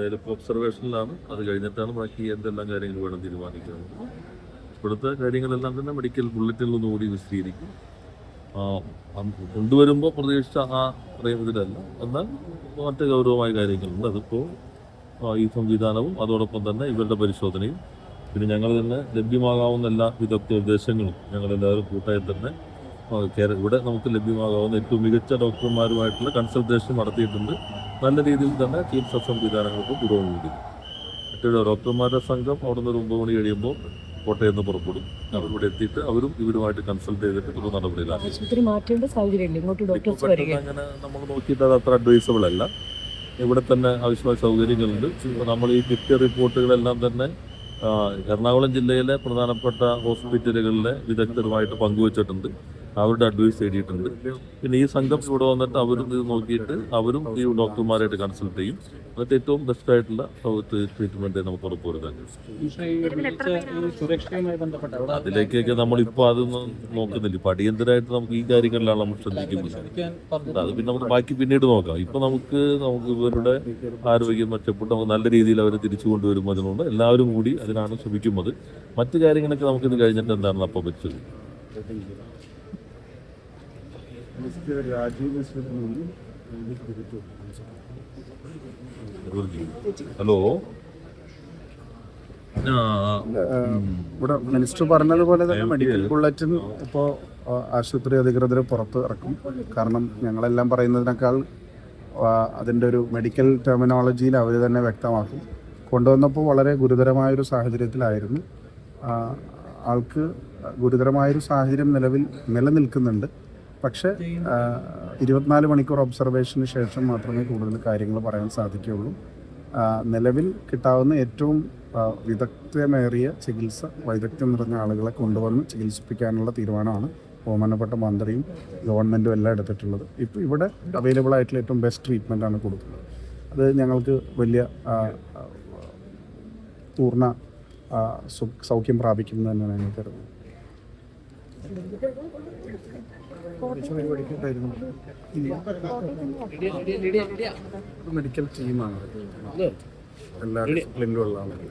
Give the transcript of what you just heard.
എന്തായാലും ഇപ്പോൾ ഒബ്സർവേഷനിലാണ് അത് കഴിഞ്ഞിട്ടാണ് ബാക്കി എന്തെല്ലാം കാര്യങ്ങൾ വേണം തീരുമാനിക്കുന്നത്. ഇപ്പോഴത്തെ കാര്യങ്ങളെല്ലാം തന്നെ മെഡിക്കൽ ബുള്ളറ്റിനിൽ ഒന്നുകൂടി വിശദീകരിക്കും. കൊണ്ടുവരുമ്പോൾ പ്രതീക്ഷിച്ച ആ പ്രേമത്തിലല്ല. എന്നാൽ മറ്റ് ഗൗരവമായ കാര്യങ്ങളുണ്ട്. അതിപ്പോൾ ഈ സംവിധാനവും അതോടൊപ്പം തന്നെ ഇവരുടെ പരിശോധനയും. പിന്നെ ഞങ്ങൾ തന്നെ ലഭ്യമാകാവുന്ന എല്ലാ വിദഗ്ധ നിർദ്ദേശങ്ങളും ഞങ്ങളെല്ലാവരും കൂട്ടായി തന്നെ ഇവിടെ നമുക്ക് ലഭ്യമാകാവുന്ന ഏറ്റവും മികച്ച ഡോക്ടർമാരുമായിട്ടുള്ള കൺസൾട്ടേഷൻ നടത്തിയിട്ടുണ്ട്. നല്ല രീതിയിൽ തന്നെ ചികിത്സാ സംവിധാനങ്ങൾക്ക് പുരോഗമിക്കുന്നു. മറ്റൊരു ഡോക്ടർമാരുടെ സംഘം അവിടെ നിന്ന് ഒരു ഒമ്പത് മണി കഴിയുമ്പോൾ കോട്ടയം നിന്ന് പുറപ്പെടും അവരിവിടെ എത്തിയിട്ട് അവരും ഇവരുമായിട്ട് കൺസൾട്ട് ചെയ്തിട്ട് ഒരു നടപടിയിലാണ് ആശുപത്രി മാറ്റേണ്ട സാഹചര്യം അങ്ങനെ നമ്മൾ നോക്കിയിട്ട് അത് അത്ര അഡ്വൈസബിൾ അല്ല. ഇവിടെ തന്നെ ആവശ്യമായ സൗകര്യങ്ങളുണ്ട്. നമ്മൾ ഈ കിട്ടിയ റിപ്പോർട്ടുകളെല്ലാം തന്നെ എറണാകുളം ജില്ലയിലെ പ്രധാനപ്പെട്ട ഹോസ്പിറ്റലുകളിലെ വിദഗ്ധരുമായിട്ട് പങ്കുവച്ചിട്ടുണ്ട്. അവരുടെ അഡ്വൈസ് തേടിയിട്ടുണ്ട് പിന്നെ ഈ സംഘം ഇവിടെ വന്നിട്ട് അവരും ഇത് നോക്കിയിട്ട് അവരും ഈ ഡോക്ടർമാരായിട്ട് കൺസൾട്ട് ചെയ്യും. എന്നിട്ട് ഏറ്റവും ബെസ്റ്റ് ആയിട്ടുള്ള ട്രീറ്റ്മെന്റ് നമുക്ക് ഉറപ്പുവരുത്താൻ അതിലേക്കൊക്കെ നമ്മൾ നമ്മളിപ്പോൾ അതൊന്നും നോക്കുന്നില്ല. ഇപ്പൊ അടിയന്തരമായിട്ട് നമുക്ക് ഈ കാര്യങ്ങളിലാണ് നമ്മൾ ശ്രദ്ധിക്കുന്നത് അത് പിന്നെ നമുക്ക് ബാക്കി പിന്നീട് നോക്കാം. ഇപ്പൊ നമുക്ക് നമുക്ക് ഇവരുടെ ആരോഗ്യം മെച്ചപ്പെട്ട് നമുക്ക് നല്ല രീതിയിൽ അവരെ തിരിച്ചു കൊണ്ടുവരുമ്പോൾ അതിനുണ്ട് എല്ലാവരും കൂടി അതിനാണ് ശ്രമിക്കുന്നത്. മറ്റു കാര്യങ്ങളൊക്കെ നമുക്ക് ഇത് കഴിഞ്ഞിട്ട് എന്താണെന്ന് അപ്പം വെച്ചത്? ഹലോ? ആ, ഇവിടെ മിനിസ്റ്റർ പറഞ്ഞതുപോലെ തന്നെ മെഡിക്കൽ ബുള്ളറ്റിൻ ഇപ്പോൾ ആശുപത്രി അധികൃതർ പുറത്ത് ഇറക്കും. കാരണം ഞങ്ങളെല്ലാം പറയുന്നതിനേക്കാൾ അതിന്റെ ഒരു മെഡിക്കൽ ടെർമിനോളജിയിൽ അവർ തന്നെ വ്യക്തമാക്കും. കൊണ്ടുവന്നപ്പോൾ വളരെ ഗുരുതരമായൊരു സാഹചര്യത്തിലായിരുന്നു. ആൾക്ക് ഗുരുതരമായൊരു സാഹചര്യം നിലവിൽ നിലനിൽക്കുന്നുണ്ട്. പക്ഷേ ഇരുപത്തിനാല് മണിക്കൂർ ഒബ്സർവേഷന് ശേഷം മാത്രമേ കൂടുതൽ കാര്യങ്ങൾ പറയാൻ സാധിക്കുകയുള്ളൂ. നിലവിൽ കിട്ടാവുന്ന ഏറ്റവും വിദഗ്ധമേറിയ ചികിത്സ വൈദഗ്ധ്യം നിറഞ്ഞ ആളുകളെ കൊണ്ടുവന്ന് ചികിത്സിപ്പിക്കാനുള്ള തീരുമാനമാണ് ബഹുമാനപ്പെട്ട മന്ത്രിയും ഗവൺമെന്റും എല്ലാം എടുത്തിട്ടുള്ളത്. ഇപ്പോൾ ഇവിടെ അവൈലബിൾ ആയിട്ടുള്ള ഏറ്റവും ബെസ്റ്റ് ട്രീറ്റ്മെന്റ് ആണ് കൊടുക്കുന്നത്. അത് ഞങ്ങൾക്ക് വലിയ പൂർണ സൗഖ്യം പ്രാപിക്കും എന്ന് തന്നെയാണ് ഞാൻ കരുതുന്നത്. മെഡിക്കൽ ടീമാണ് എല്ലാ ഡിസിപ്ലിനിലുള്ള ആളുകൾ